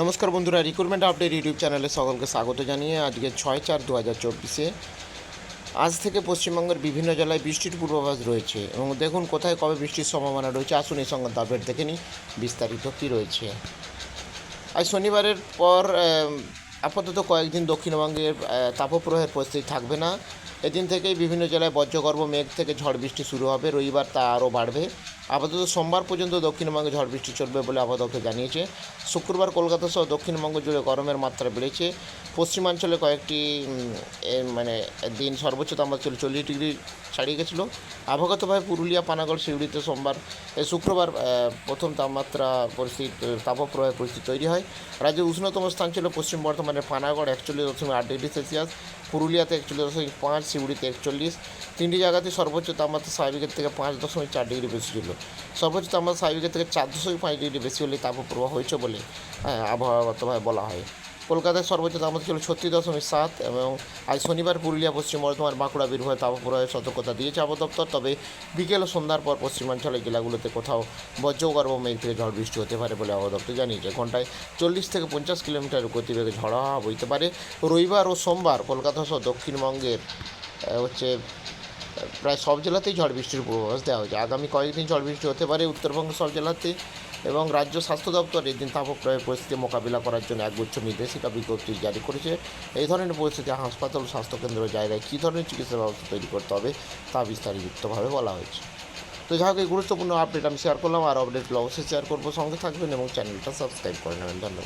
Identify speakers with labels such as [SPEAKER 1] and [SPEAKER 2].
[SPEAKER 1] নমস্কার বন্ধুরা recruitment update YouTube চ্যানেলে সকলকে স্বাগত জানিয়ে আজকে ছয় চার দু হাজার চব্বিশে আজ থেকে পশ্চিমবঙ্গের বিভিন্ন জেলায় বৃষ্টির পূর্বাভাস রয়েছে এবং দেখুন কোথায় কবে বৃষ্টির সম্ভাবনা রয়েছে। আসুন এই সংক্রান্ত আপডেট দেখে নিই, বিস্তারিত কী রয়েছে। আজ শনিবারের পর আপাতত কয়েকদিন দক্ষিণবঙ্গের তাপপ্রবাহের পরিস্থিতি থাকবে না। এদিন থেকেই বিভিন্ন জেলায় বজ্রগর্ভ মেঘ থেকে ঝড় বৃষ্টি শুরু হবে, রবিবার তা আরও বাড়বে। আপাতত সোমবার পর্যন্ত দক্ষিণবঙ্গে ঝড় বৃষ্টি চলবে বলে আপাতত জানিয়েছে। শুক্রবার কলকাতা সহ দক্ষিণবঙ্গ জুড়ে গরমের মাত্রা বেড়েছে। পশ্চিমাঞ্চলে কয়েকটি মানে দিন সর্বোচ্চ তাপমাত্রা চল্লিশ ডিগ্রি ছাড়িয়ে গেছিল। আবহাওয়াগতভাবে পুরুলিয়া, পানাগড় সিউড়িতে সোমবার শুক্রবার প্রথম তাপমাত্রা পরিস্থিতি, তাপপ্রবাহের পরিস্থিতি তৈরি হয়। রাজ্যের উষ্ণতম স্থান ছিল পশ্চিম বর্ধমানের পানাগড় একচল্লিশ দশমিক আট ডিগ্রি সেলসিয়াস, পুরুলিয়াতে একচল্লিশ দশমিক পাঁচ সিউড়িতে একচল্লিশ, তিনটি জায়গাতে সর্বোচ্চ তাপমাত্রা স্বাভাবিকের থেকে পাঁচ দশমিক চার ডিগ্রি বেশি ছিল। সর্বোচ্চ তাপমাত্রা স্বাভাবিকের থেকে চার দশমিক পাঁচ ডিগ্রি বেশি হলে তাপপ্রবাহ হয়েছে বলে হ্যাঁ, আবহাওয়াগতভাবে বলা হয়। কলকাতায় সর্বোচ্চ তাপমাত্রা ছিল ছত্রিশ দশমিক সাত এবং আজ শনিবার পুরুলিয়া পশ্চিম বর্ধমান বাঁকুড়া বীরভূমে তাপপ্রবাহের সতর্কতা দিয়েছে আবহাওয়া তবে বিকেল ও সন্ধ্যার পর পশ্চিমাঞ্চলের জেলাগুলোতে কোথাও বজ্রগর্ভ মেঘ থেকে ঝড় বৃষ্টি হতে পারে বলে আবহাওয়া দপ্তর জানিয়েছে। ঘন্টায় চল্লিশ থেকে পঞ্চাশ কিলোমিটার গতিবেগে ঝড় হাওয়া বইতে পারে। রবিবার ও সোমবার কলকাতা সহ দক্ষিণবঙ্গের হচ্ছে প্রায় সব জেলাতেই ঝড় বৃষ্টির পূর্বাভাস দেওয়া হয়েছে। আগামী কয়েকদিন ঝড় বৃষ্টি হতে পারে উত্তরবঙ্গের সব জেলাতে এবং রাজ্য স্বাস্থ্য দপ্তর এদিন তাপপ্রবাহের পরিস্থিতি মোকাবিলা করার জন্য একগুচ্ছ নির্দেশিকা বিজ্ঞপ্তি জারি করেছে। এই ধরনের পরিস্থিতি হাসপাতাল ও স্বাস্থ্যকেন্দ্র জায়গায় কী ধরনের চিকিৎসা ব্যবস্থা তৈরি করতে হবে তা বিস্তারিতভাবে বলা হয়েছে। তো যাই হোক, এই গুরুত্বপূর্ণ আপডেট আমি শেয়ার করলাম আর আপডেটগুলো অবশ্যই শেয়ার করব। সঙ্গে থাকবেন এবং চ্যানেলটা সাবস্ক্রাইব করে নেবেন। ধন্যবাদ।